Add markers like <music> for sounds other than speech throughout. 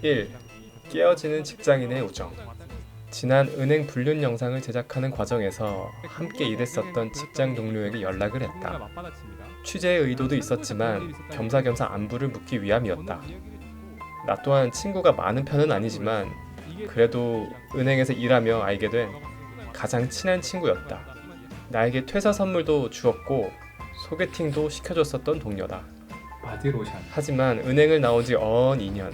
1. 깨어지는 직장인의 우정 지난 은행 불륜 영상을 제작하는 과정에서 함께 일했었던 직장 동료에게 연락을 했다. 취재의 의도도 있었지만 겸사겸사 안부를 묻기 위함이었다. 나 또한 친구가 많은 편은 아니지만 그래도 은행에서 일하며 알게 된 가장 친한 친구였다. 나에게 퇴사 선물도 주었고 소개팅도 시켜줬었던 동료다. 바디로션 하지만 은행을 나온 지 어언 2년.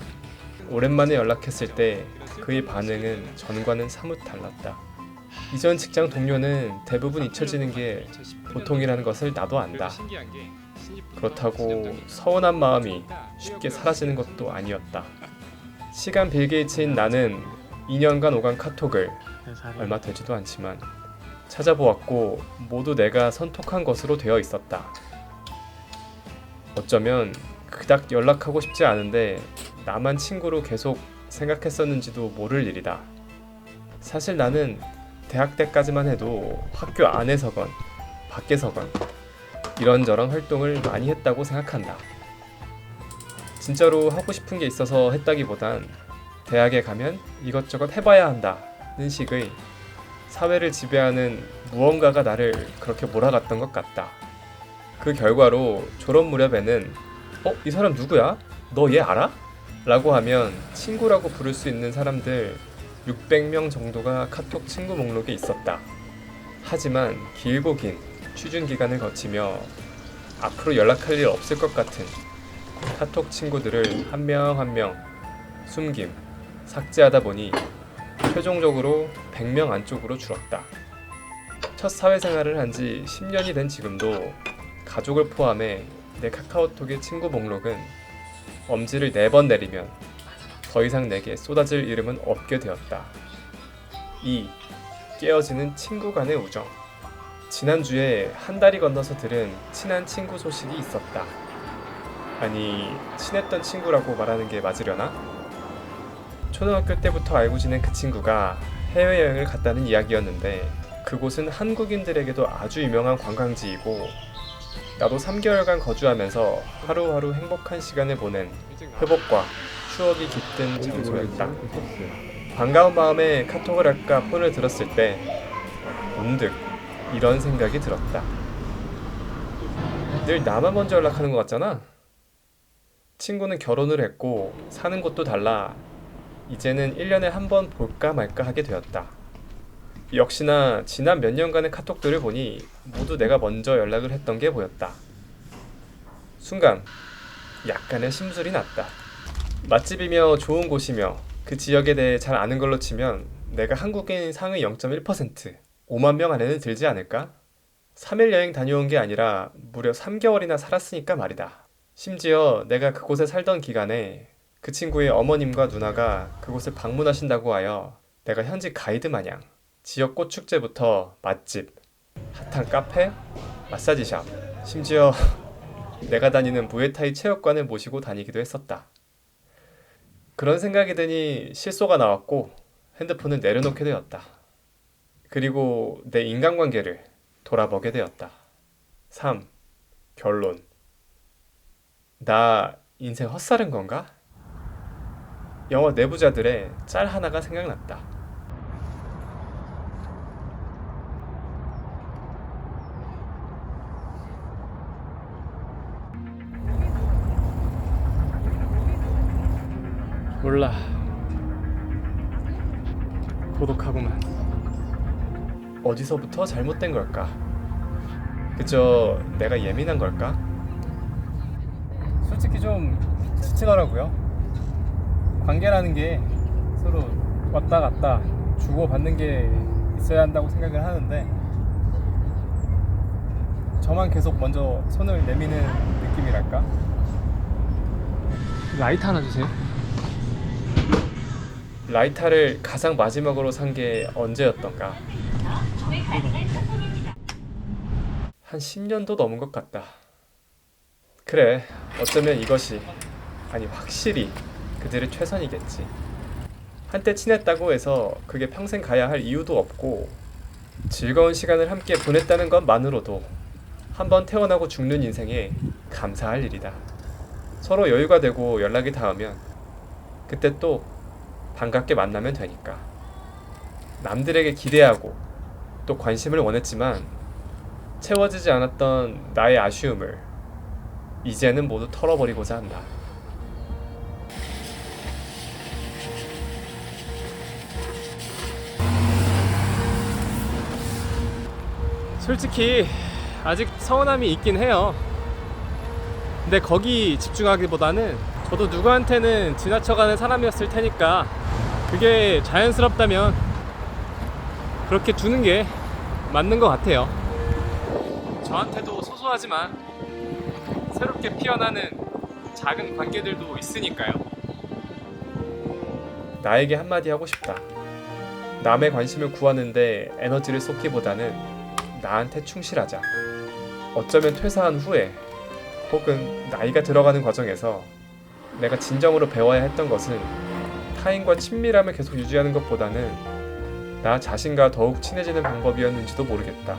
오랜만에 연락했을 때 그의 반응은 전과는 사뭇 달랐다. 이전 직장 동료는 대부분 잊혀지는 게 보통이라는 것을 나도 안다. 그렇다고 서운한 마음이 쉽게 사라지는 것도 아니었다. 시간 빌 게이츠인 나는 2년간 오간 카톡을 얼마 되지도 않지만 찾아보았고 모두 내가 선톡한 것으로 되어 있었다. 어쩌면 그닥 연락하고 싶지 않은데 나만 친구로 계속 생각했었는지도 모를 일이다. 사실 나는 대학 때까지만 해도 학교 안에서건 밖에서건 이런저런 활동을 많이 했다고 생각한다. 진짜로 하고 싶은 게 있어서 했다기보단 대학에 가면 이것저것 해봐야 한다는 식의 사회를 지배하는 무언가가 나를 그렇게 몰아갔던 것 같다. 그 결과로 졸업 무렵에는 어? 이 사람 누구야? 너 얘 알아? 라고 하면 친구라고 부를 수 있는 사람들 600명 정도가 카톡 친구 목록에 있었다. 하지만 길고 긴 취준 기간을 거치며 앞으로 연락할 일 없을 것 같은 카톡 친구들을 한 명 한 명 숨김, 삭제하다 보니 최종적으로 100명 안쪽으로 줄었다. 첫 사회생활을 한 지 10년이 된 지금도 가족을 포함해 내 카카오톡의 친구 목록은 엄지를 네 번 내리면 더 이상 내게 쏟아질 이름은 없게 되었다. 2. 깨어지는 친구 간의 우정. 지난주에 한 달이 건너서 들은 친한 친구 소식이 있었다. 아니, 친했던 친구라고 말하는 게 맞으려나? 초등학교 때부터 알고 지낸 그 친구가 해외여행을 갔다는 이야기였는데 그곳은 한국인들에게도 아주 유명한 관광지이고 나도 3개월간 거주하면서 하루하루 행복한 시간을 보낸 회복과 추억이 깃든 장소였다. 반가운 마음에 카톡을 할까 폰을 들었을 때 문득 이런 생각이 들었다. 늘 나만 먼저 연락하는 것 같잖아? 친구는 결혼을 했고 사는 곳도 달라 이제는 1년에 한 번 볼까 말까 하게 되었다. 역시나 지난 몇 년간의 카톡들을 보니 모두 내가 먼저 연락을 했던 게 보였다. 순간 약간의 심술이 났다. 맛집이며 좋은 곳이며 그 지역에 대해 잘 아는 걸로 치면 내가 한국인 상위 0.1% 5만 명 안에는 들지 않을까? 3일 여행 다녀온 게 아니라 무려 3개월이나 살았으니까 말이다. 심지어 내가 그곳에 살던 기간에 그 친구의 어머님과 누나가 그곳을 방문하신다고 하여 내가 현지 가이드 마냥 지역 꽃축제부터 맛집, 핫한 카페, 마사지샵, 심지어 <laughs> 내가 다니는 무에타이 체육관을 모시고 다니기도 했었다. 그런 생각이 드니 실소가 나왔고 핸드폰을 내려놓게 되었다. 그리고 내 인간관계를 돌아보게 되었다. 3. 결론. 나 인생 헛살은 건가? 영화 내부자들의 짤 하나가 생각났다. 몰라. 고독하구만. 어디서부터 잘못된 걸까? 그저 내가 예민한 걸까? 솔직히 좀 지치더라고요. 관계라는 게 서로 왔다 갔다 주고받는 게 있어야 한다고 생각을 하는데 저만 계속 먼저 손을 내미는 느낌이랄까? 라이트 하나 주세요. 라이터를 가장 마지막으로 산 게 언제였던가? 한 10년도 넘은 것 같다. 그래, 어쩌면 이것이, 아니 확실히 그들의 최선이겠지. 한때 친했다고 해서 그게 평생 가야 할 이유도 없고, 즐거운 시간을 함께 보냈다는 것만으로도 한번 태어나고 죽는 인생에 감사할 일이다. 서로 여유가 되고 연락이 닿으면 그때 또 반갑게 만나면 되니까. 남들에게 기대하고 또 관심을 원했지만 채워지지 않았던 나의 아쉬움을 이제는 모두 털어버리고자 한다. 솔직히 아직 서운함이 있긴 해요. 근데 거기 집중하기보다는 저도 누구한테는 지나쳐가는 사람이었을 테니까 그게 자연스럽다면 그렇게 두는 게 맞는 것 같아요. 저한테도 소소하지만 새롭게 피어나는 작은 관계들도 있으니까요. 나에게 한마디 하고 싶다. 남의 관심을 구하는데 에너지를 쏟기보다는 나한테 충실하자. 어쩌면 퇴사한 후에 혹은 나이가 들어가는 과정에서 내가 진정으로 배워야 했던 것은 타인과 친밀함을 계속 유지하는 것보다는 나 자신과 더욱 친해지는 방법이었는지도 모르겠다.